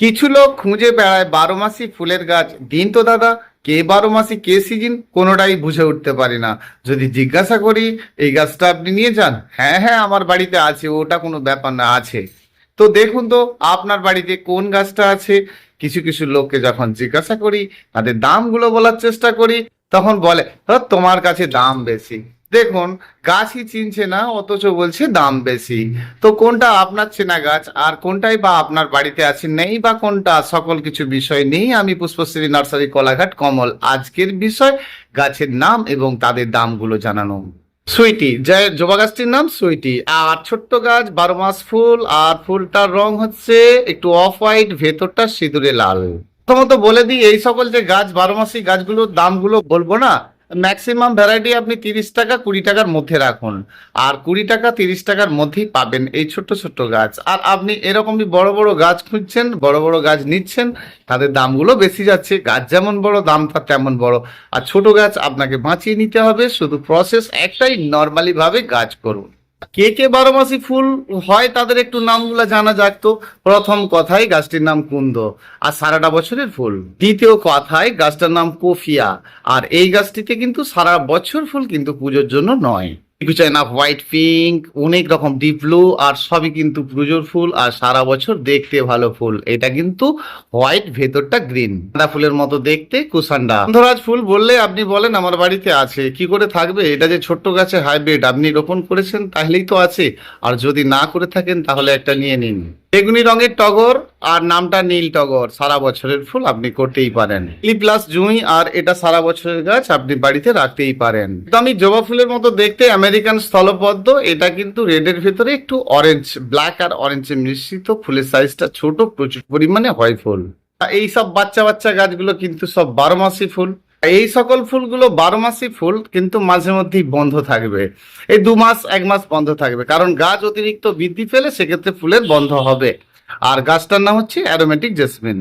কিছু লোক খুঁজে বেড়ায় বারো মাসি ফুলের গাছ। দিন তো দাদা কে বারো মাসি কে সিজন কোনোটাই বুঝে উঠতে পারি না। যদি জিজ্ঞাসা করি এই গাছটা আপনি নিয়ে যান? হ্যাঁ হ্যাঁ আমার বাড়িতে আছে ওটা কোনো ব্যাপার না আছে। তো দেখুন তো আপনার বাড়িতে কোন গাছটা আছে? কিছু কিছু লোককে যখন জিজ্ঞাসা করি তাদের দামগুলো বলার চেষ্টা করি তখন বলে "হ্যাঁ, তোমার কাছে দাম বেশি। দেখুন, গাছই চিনছে না, অথচ বলছে দাম বেশি। তো কোনটা আপনার চেনা গাছ, আর কোনটাই বা আপনার বাড়িতে আছে নেই বা কোনটা, সকল কিছু বিষয় নেই আমি পুষ্পশ্রী নার্সারি কলাঘাট কমল। আজকের বিষয়, গাছের নাম এবং তাদের দামগুলো জানানো। সুইটি যে জবা গাছটির নাম সুইটি। আর ছোট্ট গাছ, বারো মাস ফুল, আর ফুলটার রং হচ্ছে একটু অফ হোয়াইট ভেতরটা সিঁদুরে লাল। প্রথমত বলে দিই, এই সকল যে গাছ, বারো মাসি গাছগুলোর দামগুলো বলব না ম্যাক্সিমাম ভ্যারাইটি আপনি তিরিশ টাকা, কুড়ি টাকার মধ্যে রাখুন। আর কুড়ি টাকা, তিরিশ টাকার মধ্যেই পাবেন এই ছোট্ট ছোট্ট গাছ। আর আপনি এরকমই বড় বড় গাছ খুঁজছেন, বড় বড় গাছ নিচ্ছেন, তাদের দামগুলো বেশি যাচ্ছে। গাছ যেমন বড়, দাম তার তেমন বড়। আর ছোট গাছ আপনাকে বাঁচিয়ে নিতে হবে। শুধু প্রসেস একটাই নর্মালিভাবে গাছ করুন। কে কে বারো মাসি ফুল হয় তাদের একটু নামগুলো জানা যাক তো। প্রথম কথায় গাছটির নাম কুন্দ, আর সারাটা বছরের ফুল। দ্বিতীয় কথায় গাছটার নাম কোফিয়া, আর এই গাছটিতে কিন্তু সারা বছর ফুল কিন্তু পুজোর জন্য নয়। চাইনা হোয়াইট পিঙ্ক অনেক রকম ডিপ ব্লু আর সবই কিন্তু পুজোর ফুল, আর সারা বছর দেখতে ভালো ফুল। এটা কিন্তু হোয়াইট, ভেতরটা গ্রিন। গাঁদা ফুলের মতো দেখতে কুসান্ডা। গন্ধরাজ ফুল বললে আপনি বলেন, আমার বাড়িতে আছে। কি করে থাকবে? এটা যে ছোট্ট গাছে হাইব্রিড আপনি রোপণ করেছেন, তাহলেই তো আছে। আর যদি না করে থাকেন, তাহলে একটা নিয়ে নিন। বেগুনি রঙের টগর আর নামটা নীল টগর সারা বছরের ফুল আপনি করতেই পারেন। প্লাস জুঁই আর এটা সারা বছরের গাছ আপনি বাড়িতে রাখতেই পারেন। তো আমি জবা ফুলের মতো দেখতে আমেরিকান স্থলপদ্ম, এটা কিন্তু রেডের ভেতরে একটু অরেঞ্জ ব্ল্যাক আর অরেঞ্জে মিশ্রিত ফুলের সাইজটা ছোট, প্রচুর পরিমাণে হয় ফুল। এই সব বাচ্চা বাচ্চা গাছগুলো কিন্তু সব বারো মাসি ফুল। এই সকল ফুলগুলো বারো মাসি ফুল, কিন্তু মাঝে মধ্যেই বন্ধ থাকবে। এই দু মাস, এক মাস বন্ধ থাকবে। কারণ গাছ অতিরিক্ত বৃদ্ধি পেলে সেক্ষেত্রে ফুলের বন্ধ হবে। আর গাছটার নাম হচ্ছে অ্যারোমেটিক জেসমিন।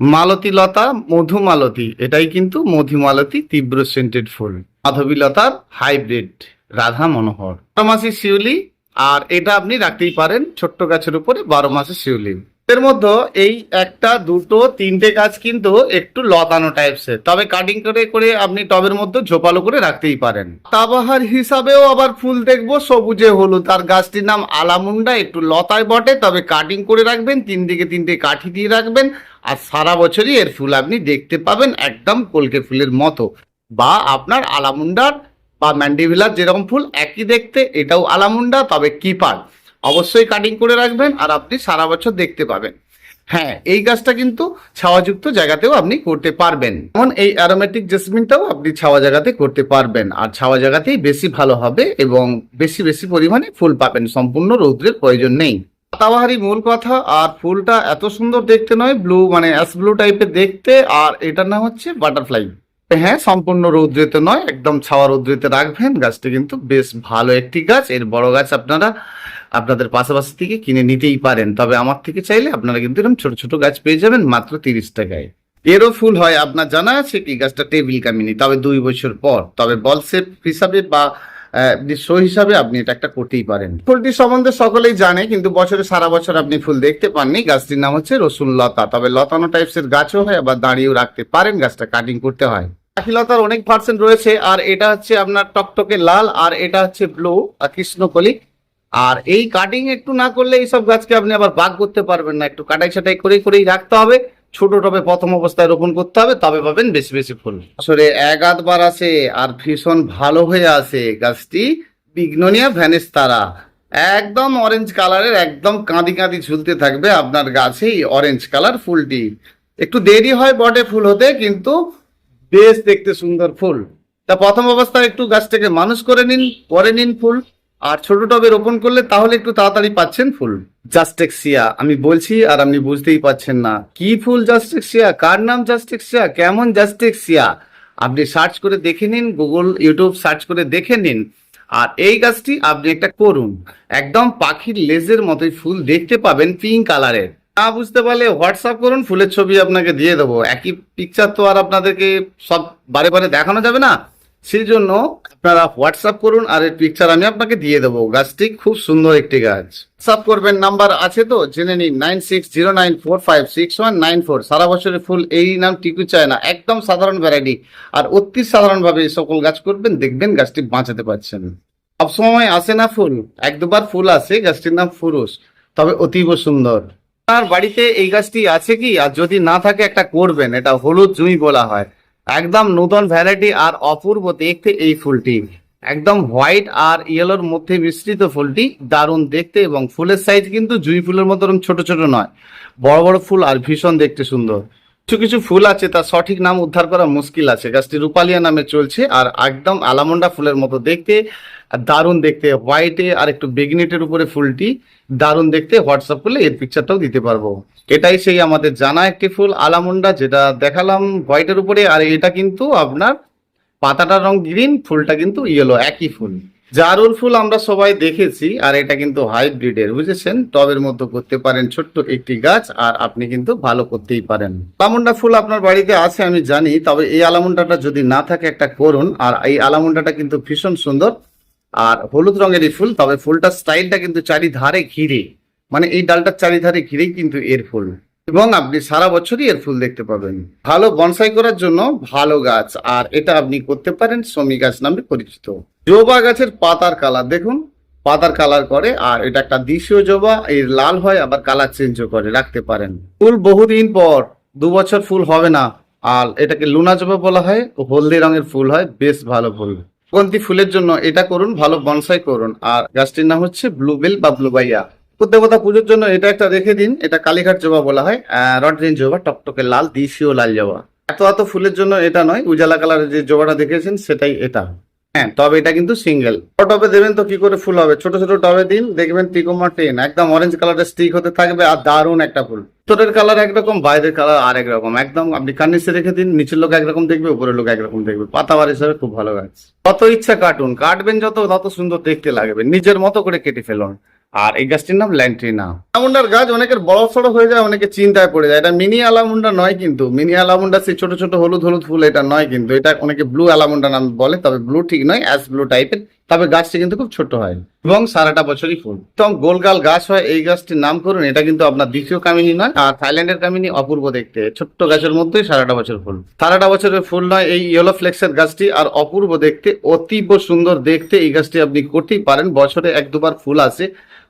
মালতী লতা মধুমালতী এটাই কিন্তু মধুমালতী তীব্র সেন্টেড ফুল। মাধবীলতার হাইব্রিড রাধা মনোহর। বারো মাসি শিউলি, আর এটা আপনি রাখতেই পারেন ছোট্ট গাছের উপরে বারো মাসে শিউলি। এর মধ্যে এই একটা, দুটো, তিনটে গাছ কিন্তু একটু লতানো টাইপসের তবে কাটিং করে করে আপনি টবের মধ্যে ঝোপালো করে রাখতেই পারেন। তাবাহার হিসাবেও আবার ফুল দেখব, সবুজে হলুদ। তার গাছটির নাম আলামুন্ডা, একটু লতায় বটে। তবে কাটিং করে রাখবেন তিন দিকে তিনটে কাঠি দিয়ে রাখবেন। আর সারা বছরই এর ফুল আপনি দেখতে পাবেন একদম কলকে ফুলের মতো। বা আপনার আলামুন্ডার বা ম্যান্ডিভিলার যেরকম ফুল, একই দেখতে এটাও আলামুন্ডা, তবে কিপার অবশ্যই কাটিং করে রাখবেন আর আপনি সারা বছর দেখতে পাবেন। হ্যাঁ এই গাছটা কিন্তু ছাওয়াযুক্ত জায়গাতেও আপনি করতে পারবেন। যেমন এই অ্যারোমেটিক জেসমিনটাও আপনি ছাওয়া জায়গাতে করতে পারবেন। আর ছাওয়া জায়গাতেই বেশি ভালো হবে এবং বেশি বেশি পরিমাণে ফুল পাবেন। সম্পূর্ণ রৌদ্রের প্রয়োজন নেই। পাতাবাহারি মূল কথা, আর ফুলটা এত সুন্দর দেখতে নয় ব্লু মানে অ্যাশ ব্লু টাইপের দেখতে, আর এটার নাম হচ্ছে বাটারফ্লাই হ্যাঁ সম্পূর্ণ রৌদ্রেতে নয়, একদম ছাওয়া রৌদ্রেতে রাখবেন। গাছটি কিন্তু বেশ ভালো একটি গাছ, এর বড় গাছ আপনারা আপনাদের পাশাপাশি থেকে কিনে নিতেই পারেন। তবে আমার থেকে চাইলে আপনারা কিন্তু এরকম ছোট ছোট গাছ পেয়ে যাবেন মাত্র তিরিশ টাকায়। এরও ফুল হয়, আপনার জানা আছে কি? গাছটা টেবিল কামিনি, তবে দুই বছর পর। তবে বল শেপ হিসাবে বা শো হিসাবে আপনি এটা একটা করতেই পারেন। ফুলটি সম্বন্ধে সকলেই জানে, কিন্তু বছরে সারা বছর আপনি ফুল দেখতে পাননি। গাছটির নাম হচ্ছে রসুন লতা। তবে লতানো টাইপসের গাছও হয়, আবার দাঁড়িয়েও রাখতে পারেন। গাছটা কাটিং করতে হয়। আখিলতার অনেক পার্সেন্ট রয়েছে, আর এটা হচ্ছে আপনার টকটকে লাল, আর এটা হচ্ছে ব্লু আর কৃষ্ণকলি। আর এই কাটিং একটু না করলে এইসব গাছকে আপনি আবার বাগ করতে পারবেন না। একটু কাটাই ছাটাই করে করেই রাখতে হবে। ছোট টবে প্রথম অবস্থায় রোপণ করতে হবে, তবে পাবেন বেশি বেশি ফুল। আসলে এক আধবার আসে আর ভীষণ ভালো হয়ে আসে গাছটি। বিঘ্ননিয়া ভ্যানিস তারা একদম অরেঞ্জ কালারের একদম কাঁদি কাঁদি ঝুলতে থাকবে আপনার গাছেই অরেঞ্জ কালার ফুলটি। একটু দেরি হয় বটে ফুল হতে, কিন্তু বেশ দেখতে সুন্দর ফুল। তা প্রথম অবস্থায় একটু গাছটাকে মানুষ করে নিন, পরে নিন ফুল। আর ছোট টবে রোপণ করলে তাহলে একটু তাড়াতাড়ি পাচ্ছেন ফুল। জাস্টেক্সিয়া, আমি বলছি আর আপনি বুঝতেই পাচ্ছেন না। কি ফুল জাস্টেক্সিয়া? কার নাম জাস্টেক্সিয়া? কেমন জাস্টেক্সিয়া? আপনি সার্চ করে দেখে নিন গুগল ইউটিউব সার্চ করে দেখে নিন। আর এই গাছটি আপনি একটা করুন। একদম পাখির লেজের মতোই ফুল দেখতে পাবেন পিঙ্ক কালারের না বুঝতে পারলে হোয়াটসঅ্যাপ করুন, ফুলের ছবি আপনাকে দিয়ে দেবো। একই পিকচার তো আর আপনাদেরকে সব বারে বারে দেখানো যাবে না। সেই জন্য আপনারা হোয়াটসঅ্যাপ করুন আর এর পিকচার আমি আপনাকে দিয়ে দেবো। গাছটি খুব সুন্দর একটি গাছ। হোয়াটসঅ্যাপ করবেন নাম্বার আছে তো? জেনে নিন nine six zero nine four five six one nine four সারা বছরের ফুল এই নাম টিকু চায় না। একদম সাধারণ ভ্যারাইটি আর অতি সাধারণভাবে এই সকল গাছ করবেন, দেখবেন গাছটি বাঁচাতে পারছেন। সবসময় আসে না ফুল? এক দুবার ফুল আসে, গাছটির নাম ফুরুষ। তবে অতীব সুন্দর। আপনার বাড়িতে এই গাছটি আছে কি? আর যদি না থাকে, একটা করবেন। এটা হলুদ জুঁই বলা হয়। একদম নতুন ভ্যারাইটি আর অপূর্ব দেখতে এই ফুলটি। একদম হোয়াইট আর ইয়েলোর মধ্যে মিশ্রিত ফুলটি দারুণ দেখতে এবং ফুলের সাইজ কিন্তু জুঁই ফুলের মতো ছোট ছোট নয়। বড় বড় ফুল আর ভীষণ দেখতে সুন্দর। কিছু কিছু ফুল আছে, তার সঠিক নাম উদ্ধার করা মুশকিল আছে। গাছটি রূপালিয়া নামে চলছে আর একদম আলামন্ডা ফুলের মতো দেখতে দারুণ দেখতে। হোয়াইটে আর একটু বেগনেটের উপরে ফুলটি, দারুণ দেখতে। হোয়াটসঅ্যাপ করলে এর পিকচারটাও দিতে পারব। এটাই সেই আমাদের জানা একটি ফুল, আলামুন্ডা, যেটা দেখালাম হোয়াইটের উপরে। আর এটা কিন্তু আপনার পাতাটার রং গ্রিন ফুলটা কিন্তু ইয়েলো একই ফুল। জারুল ফুল আমরা সবাই দেখেছি, আর এটা কিন্তু হাইব্রিডের, বুঝেছেন? টবের মধ্যে করতে পারেন ছোট্ট একটি গাছ, আর আপনি কিন্তু ভালো করতেই পারেন। আলামুন্ডা ফুল আপনার বাড়িতে আছে, আমি জানি, তবে এই আলামুন্ডাটা যদি না থাকে একটা করুন, আর এই আলামুন্ডাটা কিন্তু ভীষণ সুন্দর। আর হলুদ রঙেরই ফুল, তবে ফুলটার স্টাইলটা কিন্তু চারিধারে ঘিরে মানে এই ডালটার চারিধারে ঘিরেই কিন্তু এর ফুল। এবং আপনি সারা বছরই এর ফুল দেখতে পাবেন। ভালো বনসাই করার জন্য ভালো গাছ, আর এটা আপনি করতে পারেন শমী গাছ নামে পরিচিত। জবা গাছের পাতার কালার, দেখুন, পাতার কালার করে, আর এটা একটা দেশীয় জবা এর লাল হয়, আবার কালার চেঞ্জও করে, রাখতে পারেন। ফুল বহুদিন পর, দু বছর ফুল হবে না, আর এটাকে লুনা জবা বলা হয় হলদি রঙের ফুল হয়, বেশ ভালো ফুল। সুগন্ধি ফুলের জন্য এটা করুন, ভালো বনসাই করুন, আর গাছটির নাম হচ্ছে ব্লুবেল বা ব্লুবাইয়া। দেবতা পুজোর জন্য এটা একটা রেখে দিন, এটা কালীঘাট জবা বলা হয় রডরিন জবা, টকটকে লাল, দেশীয় লাল জবা। এত এত ফুলের জন্য এটা নয়, উজালা কালারের যে জবাটা দেখেছেন, সেটাই এটা। হ্যাঁ তবে এটা কিন্তু সিঙ্গেল টবে দেবেন তো কি করে ফুল হবে? ছোট ছোট টবে দিন, দেখবেন টিকোমা টেন একদম অরেঞ্জ কালারের স্টিক হতে থাকবে আর দারুণ একটা ফুল। ভিতরের কালার একরকম, বাইরের কালার আর একরকম একদম আপনি কার্নিসে রেখে দিন, নিচের লোক একরকম দেখবে, উপরের লোক একরকম দেখবে। পাতাবার হিসাবে খুব ভালো গাছ কত ইচ্ছা কাটুন, কাটবেন যত, তত সুন্দর দেখতে লাগবে। নিজের মতো করে কেটে ফেলুন। আর এই গাছটির নাম ল্যান্ট্রিনা আলামুন্ডার গাছ অনেকের বড় সড়ো হয়ে যায়, অনেকে চিন্তায় পড়ে যায়। এটা মিনি আলামুন্ডা নয় কিন্তু। মিনি আলামুন্ডা, সেই ছোট ছোট হলুদ হলুদ ফুল, এটা নয় কিন্তু। এটা অনেকে ব্লু আলামুন্ডা নাম বলে, তবে ব্লু ঠিক নয় অ্যাশ ব্লু টাইপের তবে গাছটি কিন্তু খুব ছোট হয় এবং সারাটা বছরই ফুল। একদম গোলগাল গাছ হয়, এই গাছটির নাম করুন, এটা কিন্তু আপনার দ্বিতীয় কামিনী নয়। আর থাইল্যান্ডের কামিনী অপূর্ব দেখতে, ছোট্ট গাছের মধ্যেই সারাটা বছর ফুল। সারাটা বছরের ফুল নয়, এই ইয়েলো ফ্লেক্সের গাছটি, আর অপূর্ব দেখতে, অতীব সুন্দর দেখতে এই গাছটি আপনি করতেই পারেন। বছরে এক দুবার ফুল আসে,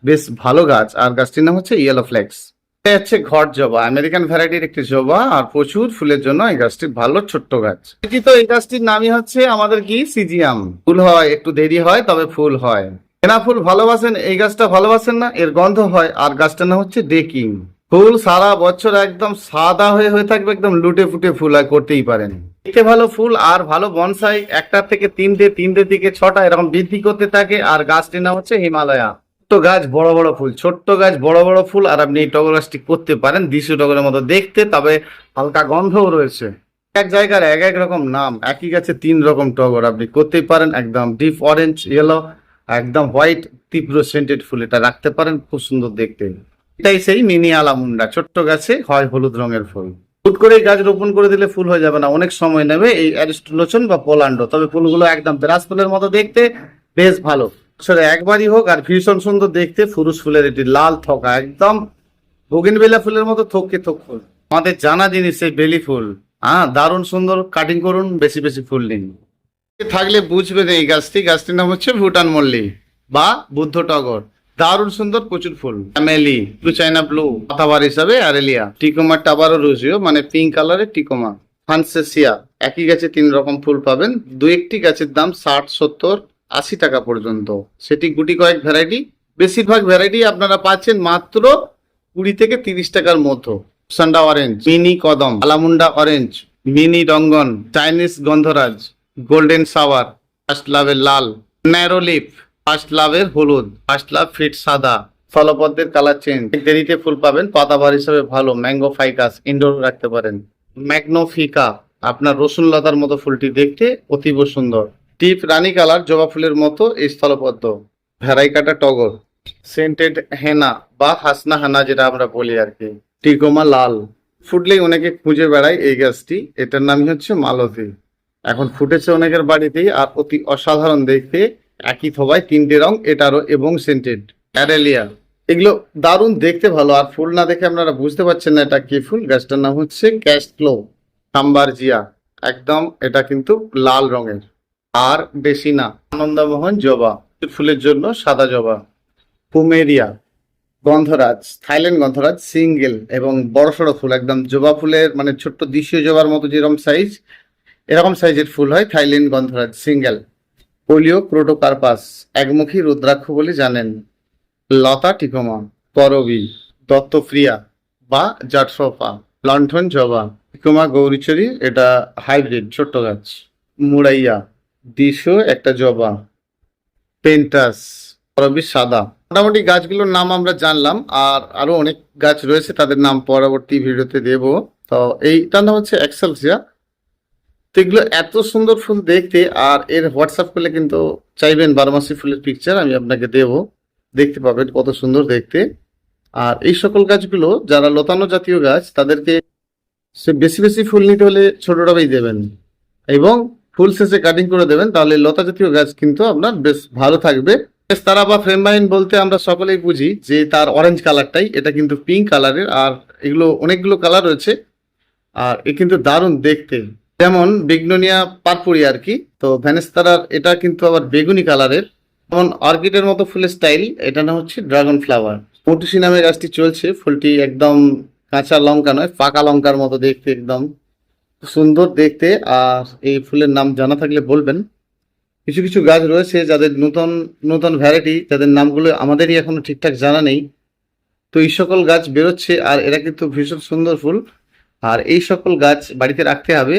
বেশ ভালো গাছ। আর গাছটির নাম হচ্ছে ইয়েলো ফ্লেক্স এটা হচ্ছে ঘট জবা। আমেরিকান ভ্যারাইটির একটি জবা আর প্রচুর ফুলের জন্য এই গাছটি ভালো ছোট্ট গাছ। তো এই গাছটির নামই হচ্ছে আমাদের কি? সিজিয়াম ফুল হয় একটু দেরি হয়, তবে ফুল হয়। এনা ফুল ভালোবাসেন, এই গাছটা ভালোবাসেন না, এর গন্ধ হয়, আর গাছটার নাম হচ্ছে ডেকিং ফুল সারা বছর একদম সাদা হয়ে হয়ে থাকবে, একদম লুটে ফুটে ফুল হয় করতেই পারেন। দেখতে ভালো ফুল আর ভালো বনসাই একটা থেকে তিনটে তিনটে থেকে ছটা এরকম বৃদ্ধি করতে থাকে, আর গাছটির নাম হচ্ছে হিমালয়া। ছোট্ট গাছ, বড় বড় ফুল। ছোট্ট গাছ, বড় বড় ফুল, আর আপনি এই টগর গাছটি করতে পারেন দিশু টগরের মতো দেখতে, তবে হালকা গন্ধও রয়েছে। এক জায়গার এক এক রকম নাম, একই গাছে তিন রকম টগর আপনি করতেই পারেন, একদম ডিপ অরেঞ্জ ইয়েলো একদম হোয়াইট তীব্র সেন্টেড ফুল এটা রাখতে পারেন, খুব সুন্দর দেখতে। এটাই সেই মিনি আলামুন্ডা, ছোট্ট গাছে হয় হলুদ রঙের ফুল। হুট করে গাছ রোপণ করে দিলে ফুল হয়ে যাবে না, অনেক সময় নেবে এই অ্যারিস্টোলোচন বা পোলান্ডো তবে ফুলগুলো একদম বেরাস ফুলের মতো দেখতে বেশ ভালো। বছরে একবারই হোক আর ভীষণ সুন্দর দেখতে, ফুরুষ ফুলের এটি লাল থকা, একদম বগিনবেলা ফুলের মতো থককে থক ফুল। আমাদের জানা জিনিস সেই বেলি ফুল। হ্যাঁ দারুণ সুন্দর কাটিং করুন, বেশি বেশি ফুল নিন। থাকলে বুঝবেন এই গাছটি, গাছটির নাম হচ্ছে ভুটান মল্লি বা বুদ্ধ টগর। দারুণ সুন্দর প্রচুর ফুল। ফ্যামিলি ব্লু চাইনা ব্লু পাতাবার হিসাবে আরেলিয়া টিকোমা টাবারো রুজিও মানে পিঙ্ক কালারের টিকোমা। ফানসেসিয়া একই গাছে তিন রকম ফুল পাবেন। দু একটি গাছের দাম ষাট, সত্তর আশি টাকা পর্যন্ত। সেটি গুটি কয়েক ভ্যারাইটি। বেশিরভাগ ভ্যারাইটি আপনারা পাচ্ছেন মাত্র কুড়ি থেকে তিরিশ টাকার মতো সান্ডা অরেঞ্জ, মিনি কদম, আলামুন্ডা অরেঞ্জ, মিনি রঙ্গন, চাইনিজ গন্ধরাজ, গোল্ডেন সাওয়ার, ফার্স্ট লাভের লাল, ন্যারো লিফ, ফার্স্ট লাভের হলুদ, ফার্স্ট লাভ ফিট সাদা। স্থলপদ্মের কালার চেঞ্জ। দেরিতে ফুল পাবেন পাতাবার হিসাবে ভালো, ম্যাঙ্গো ফাইকাস, ইনডোর রাখতে পারেন। ম্যাগনোফিকা, আপনার রসুন লতার মতো ফুলটি দেখতে অতীব সুন্দর। টিপ রানী কালার, জবা ফুলের মতো এই স্থলপদ্ম। ভেরাইকাটা টগর, সেন্টেড হেনা বা হাসনা হানা যেটা আমরা বলি আর কি। টিকোমা লাল। ফুটলেই অনেকে খুঁজে বেড়ায় এই গাছটি। এটার নামই হচ্ছে মালতী। এখন ফুটেছে অনেকের বাড়িতেই আর অতি অসাধারণ দেখতে। একই থবায় তিনটে রং, এটারও এবং সেন্টেড। অ্যারেলিয়া এগুলো দারুণ দেখতে ভালো। আর ফুল না দেখে আপনারা বুঝতে পারছেন না এটা কি ফুল। গাছটার নাম হচ্ছে ক্যাস্ট্লো সাম্বারজিয়া একদম এটা কিন্তু লাল রঙের। আর বেশি না। আনন্দমোহন জবা। ফুলের জন্য সাদা জবা। পুমেরিয়া গন্ধরাজ, থাইল্যান্ড গন্ধরাজ সিঙ্গেল এবং বড়সড় ফুল, একদম জবা ফুলের মানে ছোট্ট দেশীয় জবার মতো যেরকম সাইজ এরকম সাইজের ফুল হয় থাইল্যান্ড গন্ধরাজ সিঙ্গেল। পোলিও ক্রোটোকার্পাস, একমুখী রুদ্রাক্ষ বলে জানেন। লতা টিকোমা করবি দত্তপ্রিয়া বা জাটসোফা, লণ্ঠন জবা। টিকোমা গৌরীচরি, এটা হাইব্রিড ছোট্ট গাছ। মুড়াইয়া দিশো, একটা জবা পেন্টাস করবি সাদা। মোটামুটি গাছগুলোর নাম আমরা জানলাম, আর আরও অনেক গাছ রয়েছে, তাদের নাম পরবর্তী ভিডিওতে দেব। তো এইটার নাম হচ্ছে এক্সেলসিয়া। তো এগুলো এত সুন্দর ফুল দেখতে, আর এর হোয়াটসঅ্যাপ করলে কিন্তু চাইবেন বারোমাসি ফুলের পিকচার আমি আপনাকে দেব। দেখতে পাবেন কত সুন্দর দেখতে। আর এই সকল গাছগুলো, যারা লতানো জাতীয় গাছ, তাদেরকে সে বেশি বেশি ফুল নিতে হলে ছোট টবেই দেবেন। এবং ফুল শেষে কাটিং করে দেবেন, তাহলে লতা জাতীয় গাছ কিন্তু আপনার বেশ ভালো থাকবে। তারা বা ফ্রেম বাইন বলতে আমরা সকলেই বুঝি যে তার অরেঞ্জ কালারটাই এটা কিন্তু পিঙ্ক কালারের আর এগুলো অনেকগুলো কালার রয়েছে। আর এ কিন্তু দারুণ দেখতে। যেমন বিগনোনিয়া পারপুরি আর কি, তো ভ্যানেস্তারার এটা কিন্তু আবার বেগুনি কালারের যেমন অর্কিডের মতো ফুলের স্টাইল এটা না হচ্ছে ড্রাগন ফ্লাওয়ার মটুসি নামে গাছটি চলছে, ফুলটি একদম কাঁচা লঙ্কা নয়, পাকা লঙ্কার মতো দেখতে একদম। সুন্দর দেখতে, আর এই ফুলের নাম জানা থাকলে বলবেন। কিছু কিছু গাছ রয়েছে যাদের নতুন নতুন ভ্যারাইটি যাদের নামগুলো আমাদেরই এখনও ঠিকঠাক জানা নেই। তো এই সকল গাছ বেরোচ্ছে, আর এরা কিন্তু ভীষণ সুন্দর ফুল। আর এই সকল গাছ বাড়িতে রাখতে হবে।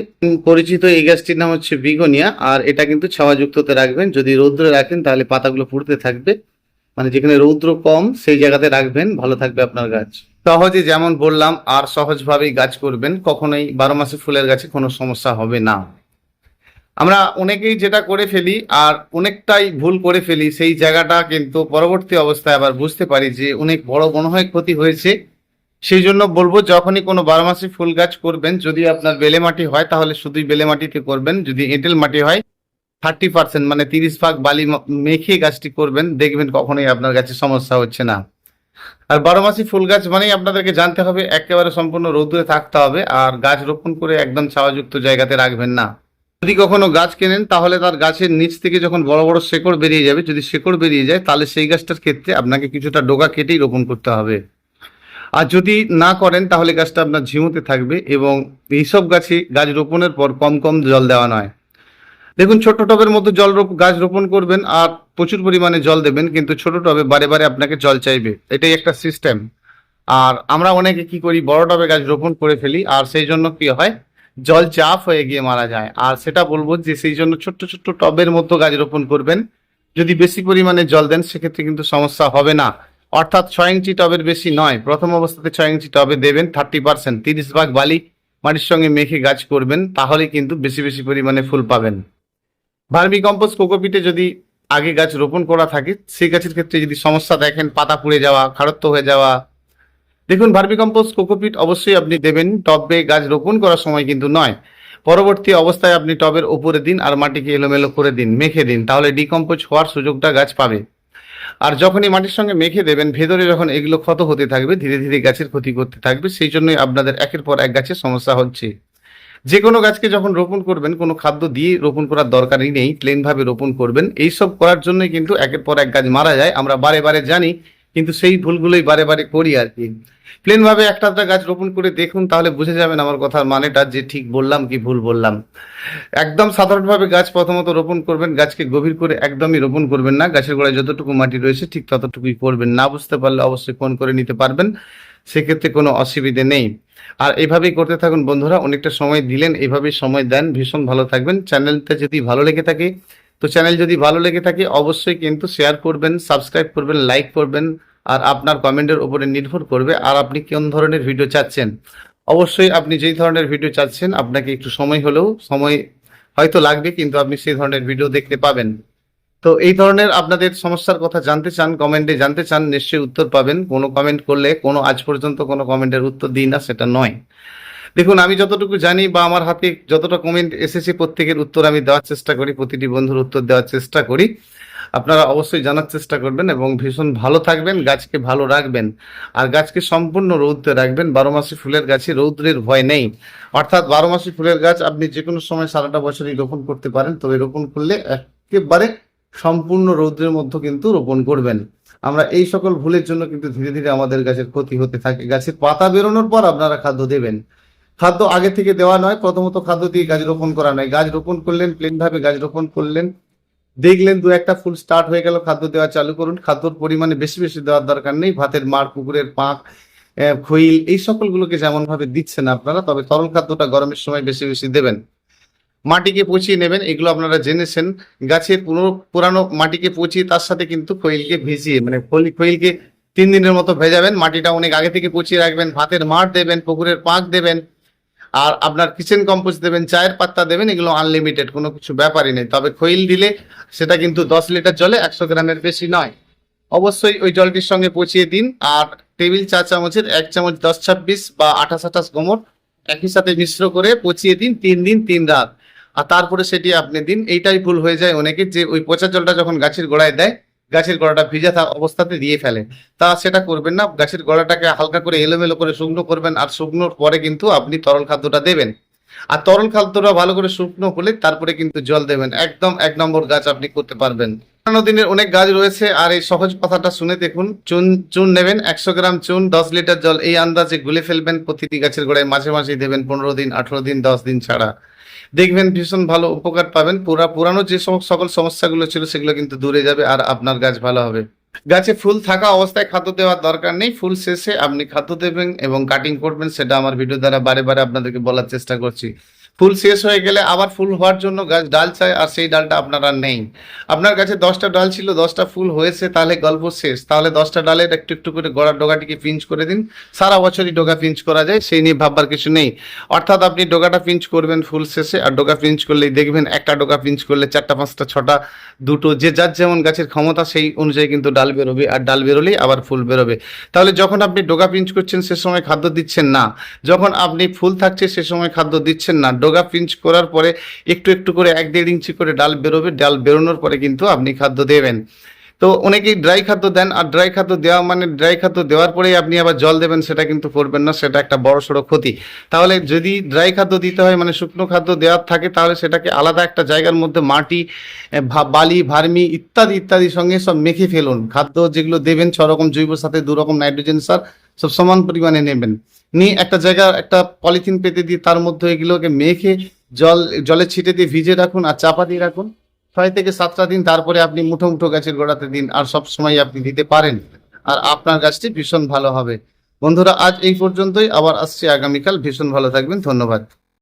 পরিচিত এই গাছটির নাম হচ্ছে বিগোনিয়া আর এটা কিন্তু ছাওয়াযুক্ততে রাখবেন। যদি রৌদ্রে রাখেন, তাহলে পাতাগুলো পুড়তে থাকবে। মানে যেখানে রৌদ্র কম, সেই জায়গাতে রাখবেন। ভালো থাকবে আপনার গাছ। সহজে যেমন বললাম, আর সহজভাবেই গাছ করবেন, কখনোই বারো মাসে ফুলের গাছে কোনো সমস্যা হবে না। আমরা অনেকেই যেটা করে ফেলি, আর অনেকটাই ভুল করে ফেলি, সেই জায়গাটা কিন্তু পরবর্তী অবস্থায় আবার বুঝতে পারি যে অনেক বড় মনে হয় ক্ষতি হয়েছে। সেই জন্য বলব, যখনই কোনো বারো মাসে ফুল গাছ করবেন, যদি আপনার বেলে মাটি হয়, তাহলে শুধুই বেলে মাটিতে করবেন, যদি এঁটেল মাটি হয়, থার্টি পার্সেন্ট মানে তিরিশ ভাগ বালি মেখে গাছটি করবেন, দেখবেন কখনোই আপনার গাছে সমস্যা হচ্ছে না। আর বারোমাসি ফুল গাছ মানেই আপনাদেরকে জানতে হবে, একেবারে সম্পূর্ণ রৌদ্রে থাকতে হবে আর গাছ রোপণ করে একদম ছাওয়াযুক্ত জায়গাতে রাখবেন না। যদি কখনো গাছ কেনেন, তাহলে তার গাছের নিচ থেকে যখন বড় বড় শেকড় বেরিয়ে যাবে, যদি শেকড় বেরিয়ে যায়, তাহলে সেই গাছটার ক্ষেত্রে আপনাকে কিছুটা ডোকা কেটেই রোপণ করতে হবে। আর যদি না করেন, তাহলে গাছটা আপনার ঝিমুতে থাকবে এবং এইসব গাছে গাছ রোপণের পর কম কম জল দেওয়া নয়। দেখুন ছোট টবের মতো জল গাছ রোপণ করবেন আর প্রচুর পরিমাণে জল দেবেন, কিন্তু ছোট টবে বারে বারে আপনাকে জল চাইবে। এটাই একটা সিস্টেম আর আমরা অনেকে কি করি, বড় টবে গাছ রোপণ করে ফেলি, আর সেই জন্য কি হয়, জল চাপ হয়ে গিয়ে মারা যায়। আর সেটা বলব যে, সেই জন্য ছোট্ট ছোট্ট টবের মতো গাছ রোপণ করবেন। যদি বেশি পরিমাণে জল দেন, সেক্ষেত্রে কিন্তু সমস্যা হবে না। অর্থাৎ ছয় ইঞ্চি টবের বেশি নয়, প্রথম অবস্থাতে ছয় ইঞ্চি টবে দেবেন থার্টি পার্সেন্ট তিরিশ ভাগ বালি মাটির সঙ্গে মেখে গাছ করবেন, তাহলে কিন্তু বেশি বেশি পরিমাণে ফুল পাবেন। ভার্মি কম্পোস্ট কোকোপিটে যদি আগে গাছ রোপণ করা থাকে, সেই গাছের ক্ষেত্রে যদি সমস্যা দেখেন, পাতা পুড়ে যাওয়া খারত্ব হয়ে যাওয়া, দেখুন ভার্মি কম্পোস্ট কোকোপিট অবশ্যই আপনি দেবেন। টবে গাছ রোপণ করার সময় কিন্তু নয়। পরবর্তী অবস্থায় আপনি টবের উপরে দিন আর মাটিকে এলোমেলো করে দিন, মেখে দিন, তাহলে ডিকম্পোজ হওয়ার সুযোগটা গাছ পাবে। আর যখনই মাটির সঙ্গে মেখে দেবেন, ভেতরে যখন এগুলো ক্ষত হতে থাকবে, ধীরে ধীরে গাছের ক্ষতি করতে থাকবে, সেই জন্যই আপনাদের একের পর এক গাছের সমস্যা হচ্ছে। যে কোনো গাছকে যখন রোপণ করবেন, কোনো খাদ্য দিয়ে রোপণ করার দরকারই নেই প্লেন ভাবে রোপণ করবেন। এইসব করার জন্যই কিন্তু একের পর এক গাছ মারা যায়, আমরা বারে বারে জানি, কিন্তু সেই ভুলগুলোই বারে বারে করি আর কি। প্লেন ভাবে একটা একটা গাছ রোপণ করে দেখুন, তাহলে বুঝে যাবেন আমার কথার মানেটা যে ঠিক বললাম কি ভুল বললাম। একদম সাধারণভাবে গাছ প্রথমত রোপণ করবেন, গাছকে গভীর করে একদমই রোপণ করবেন না, গাছের গোড়ায় যতটুকু মাটি রয়েছে ঠিক ততটুকুই করবেন। না বুঝতে পারলে অবশ্যই ফোন করে নিতে পারবেন, সেক্ষেত্রে কোনো অসুবিধে নেই। আর এইভাবেই করতে থাকুন বন্ধুরা, অনেকটা সময় দিলেন এইভাবেই সময় দেন। ভীষণ ভালো থাকবেন। চ্যানেলটা যদি ভালো লেগে থাকে, তো চ্যানেল যদি ভালো লেগে থাকে, অবশ্যই কিন্তু শেয়ার করবেন সাবস্ক্রাইব করবেন লাইক করবেন, আর আপনার কমেন্টের উপরে নির্ভর করবে, আর আপনি কোন ধরনের ভিডিও চাচ্ছেন। অবশ্যই আপনি যেই ধরনের ভিডিও চাচ্ছেন, আপনাকে একটু সময় হলেও, সময় হয়তো লাগবে, কিন্তু আপনি সেই ধরনের ভিডিও দেখতে পাবেন। তো এই ধরনের আপনাদের সমস্যার কথা জানতে চান কমেন্টে জানতে চান, নিশ্চয়ই উত্তর পাবেন। কোনো কমেন্ট করলে কোনো আজ পর্যন্ত কোনো কমেন্টের উত্তর দিই না, সেটা নয়। দেখুন, আমি যতটুকু জানি বা আমার হাতে যতটা কমেন্ট এসেছে প্রত্যেকের উত্তর আমি দেওয়ার চেষ্টা করি, প্রতিটি বন্ধুর উত্তর দেওয়ার চেষ্টা করি। আপনারা অবশ্যই জানার চেষ্টা করবেন এবং ভীষণ ভালো থাকবেন, গাছকে ভালো রাখবেন। আর গাছকে সম্পূর্ণ রৌদ্রে রাখবেন, বারো মাসি ফুলের গাছে রৌদ্রের ভয় নেই। অর্থাৎ বারো মাসি ফুলের গাছ আপনি যে কোনো সময় সারাটা বছরই রোপণ করতে পারেন, তবে রোপণ করলে একেবারে সম্পূর্ণ রৌদ্রের মধ্যে কিন্তু রোপণ করবেন। আমরা এই সকল ভুলের জন্য কিন্তু ধীরে ধীরে আমাদের গাছের ক্ষতি হতে থাকে। গাছের পাতা বেরোনোর পর আপনারা খাদ্য দেবেন। খাদ্য আগে থেকে দেওয়া নয়, প্রথমত খাদ্য দিয়ে গাছ রোপণ করা নয়। গাছ রোপণ করলেন প্লেন ভাবে গাছ রোপণ করলেন। দেখলেন দু একটা ফুল স্টার্ট হয়ে গেল, খাদ্য দেওয়া চালু করুন। খাদ্যর পরিমাণে বেশি বেশি দেওয়ার দরকার নেই। ভাতের মার পুকুরের পাঁক খৈল, এই সকলগুলোকে যেমন ভাবে দিচ্ছেন আপনারা, তবে তরল খাদ্যটা গরমের সময় বেশি বেশি দেবেন। মাটিকে পচিয়ে নেবেন, এগুলো আপনারা জেনেছেন। গাছের পুরো পুরানো মাটিকে পচিয়ে তার সাথে কিন্তু খৈলকে ভিজিয়ে মানে খৈল- খৈলকে তিন দিনের মতো ভেজাবেন। মাটিটা অনেক আগে থেকে পচিয়ে রাখবেন, ভাতের মাঠ দেবেন, পুকুরের পাঁক দেবেন, আর আপনার কিচেন কম্পোস্ট দেবেন, চায়ের পাত্তা দেবেন, এগুলো আনলিমিটেড, কোনো কিছু ব্যাপারই নেই। তবে খৈল দিলে সেটা কিন্তু দশ লিটার জলে একশো গ্রামের বেশি নয়। অবশ্যই ওই জলটির সঙ্গে পচিয়ে দিন, আর টেবিল চা চামচের এক চামচ দশ ছাব্বিশ বা আঠাশ আঠাশ গোমর একই সাথে মিশ্র করে পচিয়ে দিন, তিন দিন, তিন রাত। আর তারপরে সেটি আপনি দিন, এইটাই ভুল হয়ে যায় অনেকে যে ওই পচা জলটা যখন গাছের গোড়ায় দেয়, গাছের গোড়াটা ভিজা থাকা অবস্থাতে দিয়ে ফেলে। তা সেটা করবেন না, গাছের গোড়াটাকে হালকা করে এলোমেলো করে শুকনো করবেন আর শুকনোর পরে কিন্তু আপনি তরল খাদ্যটা দেবেন। আর তরল খাদ্যটা ভালো করে শুকনো হলে তারপরে কিন্তু জল দেবেন। একদম এক নম্বর গাছ আপনি করতে পারবেন। পুরানো দিনের অনেক গাছ রয়েছে আর এই সহজ কথাটা শুনে দেখুন, চুন চুন নেবেন, একশো গ্রাম চুন, দশ লিটার জল এই আন্দাজে গুলে ফেলবেন, প্রতিটি গাছের গোড়ায় মাঝে মাঝে দেবেন পনেরো দিন, আঠেরো দিন, দশ দিন ছাড়া। দেখবেন ভীষণ ভালো উপকার পাবেন। পুরা, পুরানো যে সকল সমস্যাগুলো ছিল সেগুলো কিন্তু দূরে যাবে আর আপনার গাছ ভালো হবে। গাছে ফুল থাকা অবস্থায় খাদ্য দেওয়ার দরকার নেই। ফুল শেষে আপনি খাদ্য দেবেন এবং কাটিং করবেন, সেটা আমার ভিডিও দ্বারা বারে বারে আপনাদেরকে বলার চেষ্টা করছি। ফুল শেষ হয়ে গেলে আবার ফুল হওয়ার জন্য গাছ ডাল চায়, আর সেই ডালটা আপনার আর নেই। আপনার কাছে দশটা ডাল ছিল, দশটা ফুল হয়েছে, তাহলে গল্প শেষ। তাহলে দশটা ডালের একটু একটু করে গড়ার ডগাটিকে পিঞ্চ করে দিন। সারা বছরই ডগা পিঞ্চ করা যায়, সেই নিয়ে ভাববার কিছু নেই। অর্থাৎ আপনি ডোগাটা পিঞ্চ করবেন ফুল শেষে, আর ডোগা পিঞ্চ করলেই দেখবেন একটা ডোগা পিঞ্চ করলে চারটা, পাঁচটা, ছটা, দুটো, যে যার যেমন গাছের ক্ষমতা, সেই অনুযায়ী কিন্তু ডাল বেরোবে, আর ডাল বেরোলেই আবার ফুল বেরোবে। তাহলে যখন আপনি ডোগা পিঞ্চ করছেন, সে সময় খাদ্য দিচ্ছেন না। যখন আপনি ফুল থাকছে, সে সময় খাদ্য দিচ্ছেন না। ডোগা পিঞ্চ করার পরে একটু একটু করে এক দেড় ইঞ্চি করে ডাল বেরোবে, ডাল বেরোনোর পরে কিন্তু আপনি খাদ্য দেবেন। তো অনেকেই ড্রাই খাদ্য দেন, আর ড্রাই খাদ্য দেওয়া মানে ড্রাই খাদ্য দেওয়ার পরেই আপনি আবার জল দেবেন, সেটা কিন্তু করবেন না, সেটা একটা বড় সড়ো ক্ষতি। তাহলে যদি ড্রাই খাদ্য দিতে হয় মানে শুকনো খাদ্য দেওয়ার থাকে, তাহলে সেটাকে আলাদা একটা জায়গার মধ্যে মাটি বালি, ভার্মি ইত্যাদি, ইত্যাদির সঙ্গে সব মেখে ফেলুন। খাদ্য যেগুলো দেবেন ছ রকম জৈব সাথে দু রকম নাইট্রোজেন সার সব সমান পরিমাণে নেবেন। নিয়ে একটা জায়গা, একটা পলিথিন পেতে দিয়ে তার মধ্যে এগুলোকে মেখে জল, জলে ছিটে দিয়ে ভিজে রাখুন আর চাপা দিয়ে রাখুন। ছয় থেকে সাতটা দিন তারপরে আপনি মুঠো মুঠো গাছের গোড়াতে দিন আর সব সময় আপনি দিতে পারেন। আর আপনার গাছটি ভীষণ ভালো হবে। বন্ধুরা, আজ এই পর্যন্তই। আবার আসছি আগামীকাল। ভীষণ ভালো থাকবেন। ধন্যবাদ।